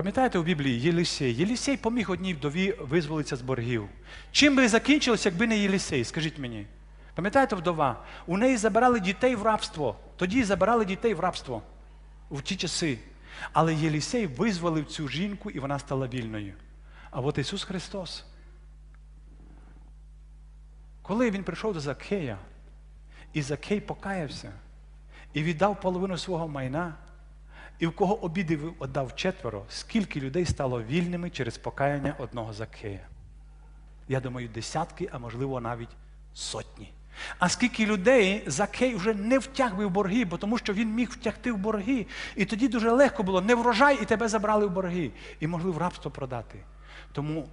Пам'ятаєте у Біблії Єлісей? Єлісей поміг одній вдові визволитися з боргів. Чим би закінчилося, якби не Єлісей? Скажіть мені. Пам'ятаєте вдова? У неї забирали дітей в рабство. Тоді забирали дітей в рабство в ті часи. Але Єлісей визволив цю жінку і вона стала вільною. А от Ісус Христос. Коли Він прийшов до Закея, і Закей покаявся, і віддав половину свого майна, і в кого обідів віддав четверо, скільки людей стало вільними через покаяння одного Закея? Я думаю, десятки, а можливо навіть сотні. А скільки людей Закей вже не втяг би в борги, бо тому що він міг втягти в борги. І тоді дуже легко було не врожай, і тебе забрали в борги, і могли в рабство продати. Тому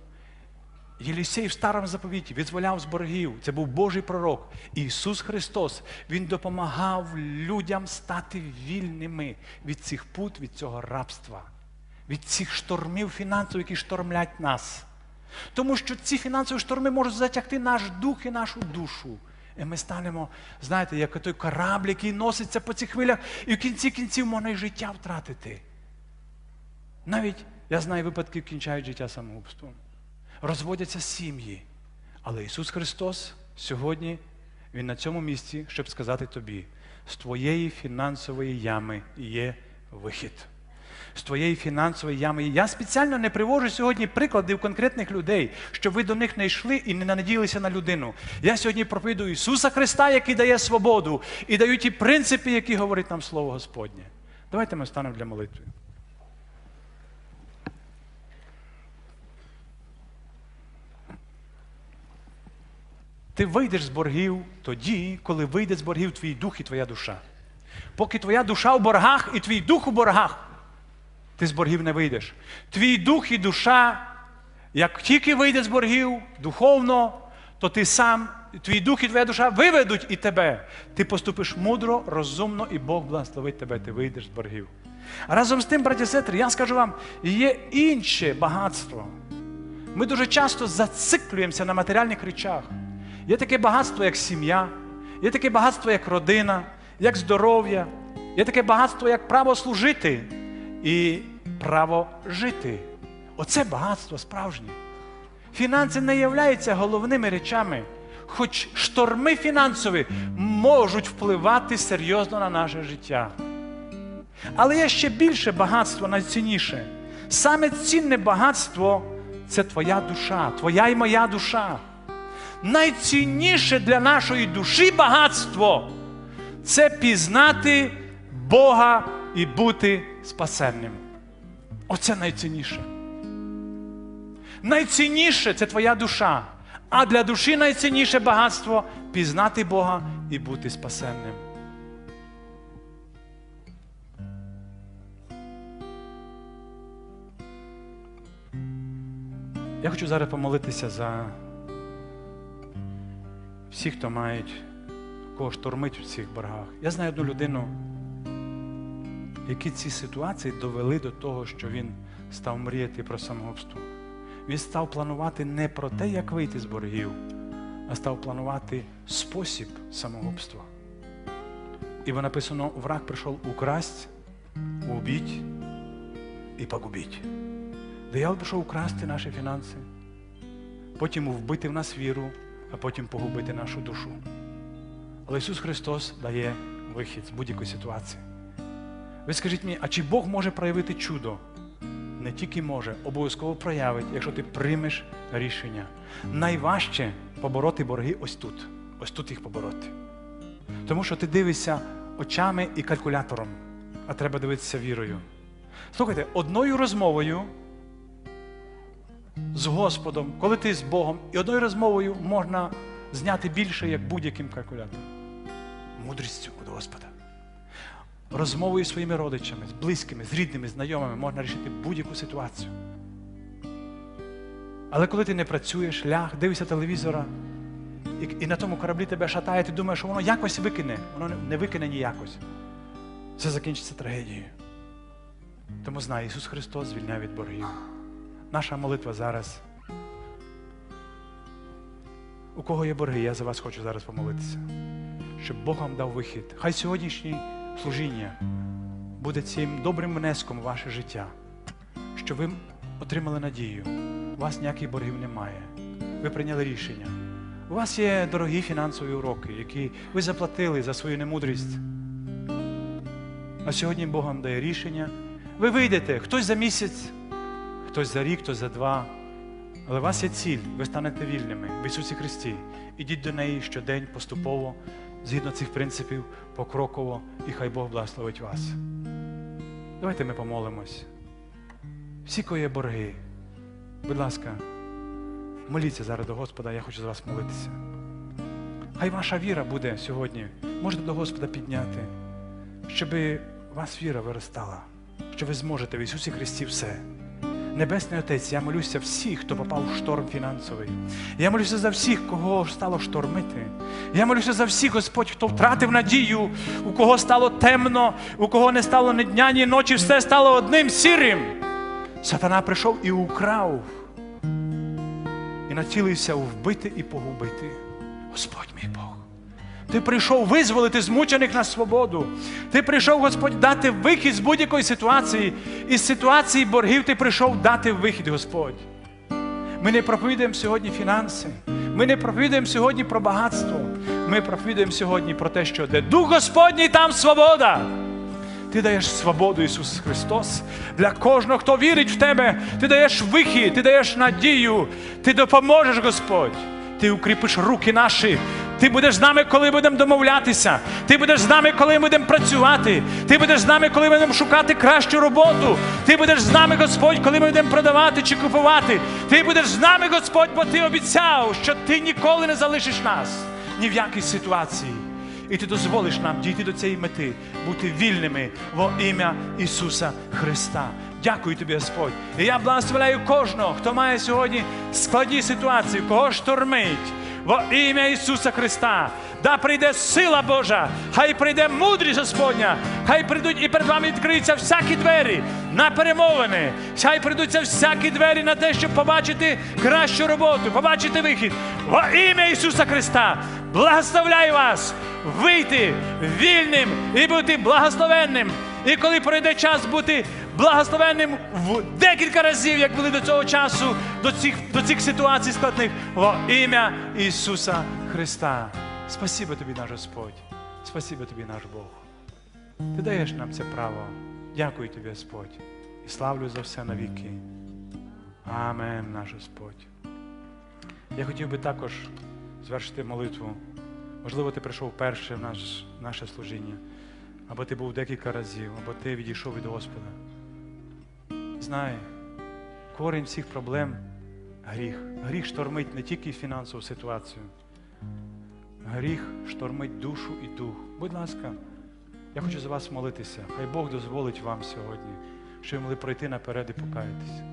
Єлісей в старому заповіті визволяв з боргів. Це був Божий пророк. Ісус Христос Він допомагав людям стати вільними від цих пут, від цього рабства, від цих штормів фінансових, які штормлять нас. Тому що ці фінансові шторми можуть затягти наш дух і нашу душу. І ми станемо, знаєте, як той корабль, який носиться по цих хвилях, і в кінці кінців можна і життя втратити. Навіть я знаю випадки, кінчають життя самогубством. Розводяться сім'ї. Але Ісус Христос сьогодні Він на цьому місці, щоб сказати тобі, з твоєї фінансової ями є вихід. З твоєї фінансової ями. Я спеціально не привожу сьогодні прикладів конкретних людей, щоб ви до них не йшли і не надіялися на людину. Я сьогодні проповідую Ісуса Христа, який дає свободу, і даю ті принципи, які говорить нам Слово Господнє. Давайте ми станемо для молитви. Ти вийдеш з боргів тоді, коли вийде з боргів твій дух і твоя душа. Поки твоя душа у боргах і твій дух у боргах, ти з боргів не вийдеш. Твій дух і душа, як тільки вийде з боргів духовно, то ти сам, твій дух і твоя душа виведуть і тебе. Ти поступиш мудро, розумно, і Бог благословить тебе, ти вийдеш з боргів. Разом з тим, браті сестри, я скажу вам, є інше багатство. Ми дуже часто зациклюємося на матеріальних речах. Є таке багатство, як сім'я, є таке багатство, як родина, як здоров'я, є таке багатство, як право служити і право жити. Оце багатство справжнє. Фінанси не являються головними речами, хоч шторми фінансові можуть впливати серйозно на наше життя. Але є ще більше багатство, найцінніше. Саме цінне багатство це твоя душа, твоя і моя душа. Найцінніше для нашої душі багатство це пізнати Бога і бути спасенним. Оце найцінніше. Найцінніше це твоя душа. А для душі найцінніше багатство пізнати Бога і бути спасенним. Я хочу зараз помолитися за всіх, хто мають, кого штормить в цих боргах. Я знаю одну людину, які ці ситуації довели до того, що він став мріяти про самогубство. Він став планувати не про те, як вийти з боргів, а став планувати спосіб самогубства. І написано: враг прийшов украсть, убить і погубить. Диявол прийшов украсти наші фінанси, потім вбити в нас віру, а потім погубити нашу душу. Але Ісус Христос дає вихід з будь-якої ситуації. Ви скажіть мені, а чи Бог може проявити чудо? Не тільки може, обов'язково проявить, якщо ти приймеш рішення. Найважче побороти борги ось тут. Ось тут їх побороти. Тому що ти дивишся очами і калькулятором, а треба дивитися вірою. Слухайте, одною розмовою з Господом, коли ти з Богом, і одною розмовою можна зняти більше, як будь-яким калькулятором. Мудрістю від Господа. Розмовою зі своїми родичами, з близькими, з рідними, знайомими можна рішити будь-яку ситуацію. Але коли ти не працюєш, ляг, дивишся телевізора, і, і на тому кораблі тебе шатає, ти думаєш, що воно якось викине, воно не, не викине ніякось. Це закінчиться трагедією. Тому знай, Ісус Христос звільняє від боргів. Наша молитва зараз. У кого є борги, я за вас хочу зараз помолитися, щоб Бог вам дав вихід. Хай сьогоднішнє служіння буде цим добрим внеском в ваше життя, щоб ви отримали надію. У вас ніяких боргів немає. Ви прийняли рішення. У вас є дорогі фінансові уроки, які ви заплатили за свою немудрість. А сьогодні Бог вам дає рішення. Ви вийдете, хтось за місяць, хтось за рік, хтось за два. Але у вас є ціль, ви станете вільними в Ісусі Христі. Ідіть до неї щодень, поступово, згідно цих принципів, покроково, і хай Бог благословить вас. Давайте ми помолимось. Всі, кого є борги, будь ласка, моліться зараз до Господа, я хочу за вас молитися. Хай ваша віра буде сьогодні, можете до Господа підняти, щоб вас віра виростала, що ви зможете в Ісусі Христі все. Небесний Отець, я молюся всіх, хто попав в шторм фінансовий. Я молюся за всіх, кого стало штормити. Я молюся за всіх, Господь, хто втратив надію, у кого стало темно, у кого не стало ні дня, ні ночі, все стало одним сірим. Сатана прийшов і украв, і націлився вбити і погубити. Господь мій Бог. Ти прийшов визволити змучених на свободу. Ти прийшов, Господь, дати вихід з будь-якої ситуації. Із ситуації боргів ти прийшов дати вихід, Господь. Ми не проповідуємо сьогодні фінанси. Ми не проповідуємо сьогодні про багатство. Ми проповідуємо сьогодні про те, що де Дух Господній, там свобода. Ти даєш свободу, Ісус Христос, для кожного, хто вірить в Тебе. Ти даєш вихід, ти даєш надію, ти допоможеш, Господь. Ти укріпиш руки наші. Ти будеш з нами, коли будемо домовлятися. Ти будеш з нами, коли будемо працювати. Ти будеш з нами, коли будемо шукати кращу роботу. Ти будеш з нами, Господь, коли ми будемо продавати чи купувати. Ти будеш з нами, Господь, бо ти обіцяв, що ти ніколи не залишиш нас ні в якій ситуації. І ти дозволиш нам дійти до цієї мети, бути вільними во ім'я Ісуса Христа. Дякую тобі, Господь. І я благословляю кожного, хто має сьогодні складні ситуації, кого штормить. Во ім'я Ісуса Христа, да прийде сила Божа, хай прийде мудрість Господня, хай прийдуть і перед вами відкриються всякі двері на перемовини, хай прийдуться всякі двері на те, щоб побачити кращу роботу, побачити вихід. Во ім'я Ісуса Христа, благословляю вас вийти вільним і бути благословенним. І коли пройде час бути благословенним в декілька разів, як були до цього часу, до цих, до цих ситуацій складних, во ім'я Ісуса Христа. Спасибо тобі, наш Господь. Спасибо тобі, наш Бог. Ти даєш нам це право. Дякую тобі, Господь. І славлю за все навіки. Амен, наш Господь. Я хотів би також звершити молитву. Можливо, ти прийшов перше в наш, наше служіння, або ти був декілька разів, або ти відійшов від Господа. Знай, корінь всіх проблем гріх. Гріх штормить не тільки фінансову ситуацію. Гріх штормить душу і дух. Будь ласка, я хочу за вас молитися. Хай Бог дозволить вам сьогодні, щоб ви могли пройти наперед і покаятися.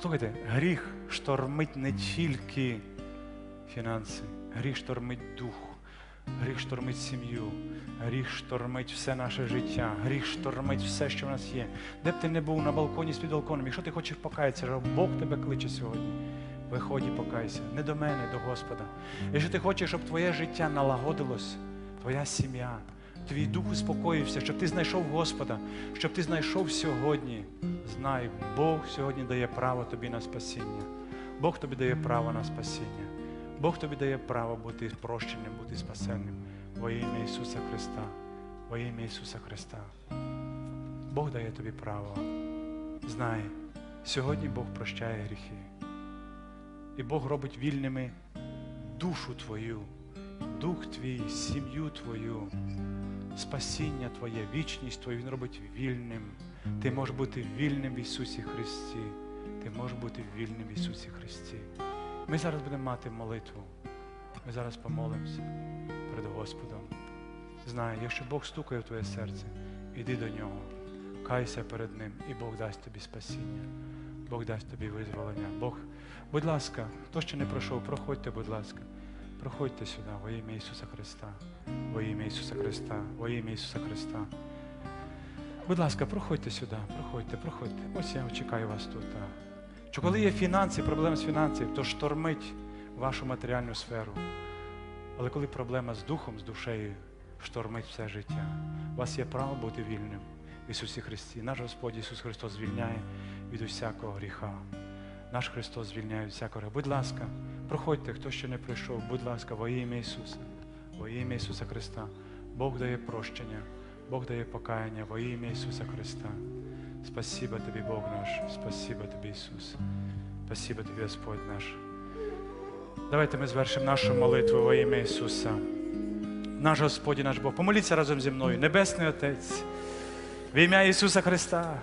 Слухайте, гріх штормить не тільки фінанси, гріх штормить дух, гріх штормить сім'ю, гріх штормить все наше життя, гріх штормить все, що в нас є. Де б ти не був на балконі з під балконом, якщо ти хочеш покаятися, Бог тебе кличе сьогодні. Виходь і покайся. Не до мене, до Господа. Якщо ти хочеш, щоб твоє життя налагодилось, твоя сім'я, твій дух успокоївся, щоб ти знайшов Господа, щоб ти знайшов сьогодні. Знай, Бог сьогодні дає право тобі на спасіння. Бог тобі дає право на спасіння. Бог тобі дає право бути прощеним, бути спасенним во ім'я Ісуса Христа. Во ім'я Ісуса Христа. Бог дає тобі право. Знай, сьогодні Бог прощає гріхи. І Бог робить вільними душу твою, дух твій, сім'ю твою, спасіння твоє, вічність твою Він робить вільним. Ти можеш бути вільним в Ісусі Христі. Ти можеш бути вільним в Ісусі Христі. Ми зараз будемо мати молитву. Ми зараз помолимося перед Господом. Знай, якщо Бог стукає в твоє серце, іди до нього, кайся перед Ним, і Бог дасть тобі спасіння. Бог дасть тобі визволення. Бог, будь ласка, хто ще не пройшов, проходьте, будь ласка. Проходьте сюди, во ім'я Ісуса Христа, во ім'я Ісуса Христа, во ім'я Ісуса Христа. Будь ласка, проходьте сюди, проходьте, проходьте. Ось я чекаю вас тут. Чи коли є фінанси, проблеми з фінансів, то штормить вашу матеріальну сферу. Але коли проблема з духом, з душею, штормить все життя, у вас є право бути вільним. в Ісусі Христі. Наш Господь Ісус Христос звільняє від усякого гріха. Наш Христос звільняє від всякого гріха. Будь ласка, проходьте, хто ще не прийшов, будь ласка, во ім'я Ісуса, во ім'я Ісуса Христа. Бог дає прощення, Бог дає покаяння во ім'я Ісуса Христа. Спасибо тобі, Бог наш, спасибо тобі, Ісус. Спасибо тобі, Господь наш. Давайте ми звершимо нашу молитву во ім'я Ісуса. Наш Господь і наш Бог. Помоліться разом зі мною, Небесний Отець. В ім'я Ісуса Христа.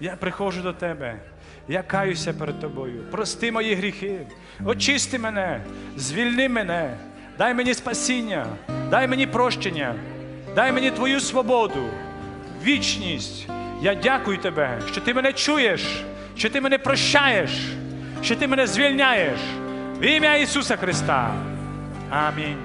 Я приходжу до Тебе. Я каюся перед Тобою. Прости мої гріхи. Очисти мене, звільни мене, дай мені спасіння, дай мені прощення, дай мені Твою свободу, вічність. Я дякую Тебе, що Ти мене чуєш, що Ти мене прощаєш, що Ти мене звільняєш. В ім'я Ісуса Христа. Амінь.